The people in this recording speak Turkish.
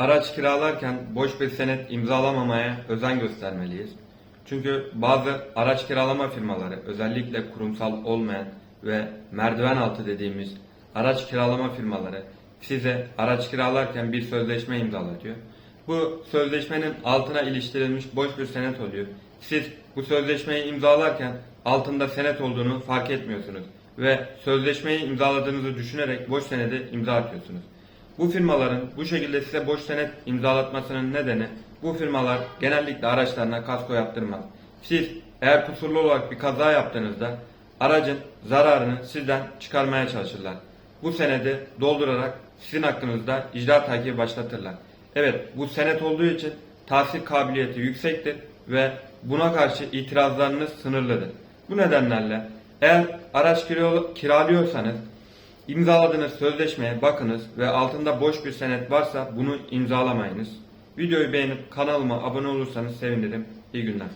araç kiralarken boş bir senet imzalamamaya özen göstermeliyiz. Çünkü bazı araç kiralama firmaları özellikle kurumsal olmayan ve merdiven altı dediğimiz araç kiralama firmaları size araç kiralarken bir sözleşme imzalatıyor. Bu sözleşmenin altına iliştirilmiş boş bir senet oluyor. Siz bu sözleşmeyi imzalarken altında senet olduğunu fark etmiyorsunuz ve sözleşmeyi imzaladığınızı düşünerek boş senede imza atıyorsunuz. Bu firmaların bu şekilde size boş senet imzalatmasının nedeni bu firmalar genellikle araçlarına kasko yaptırmaz. Siz eğer kusurlu olarak bir kaza yaptığınızda aracın zararını sizden çıkarmaya çalışırlar. Bu senedi doldurarak sizin hakkınızda icra takibi başlatırlar. Evet bu senet olduğu için tahsil kabiliyeti yüksektir ve buna karşı itirazlarınız sınırlıdır. Bu nedenlerle eğer araç kira- kiralıyorsanız İmzaladığınız sözleşmeye bakınız ve altında boş bir senet varsa bunu imzalamayınız. Videoyu beğenip kanalıma abone olursanız sevinirim. İyi günler.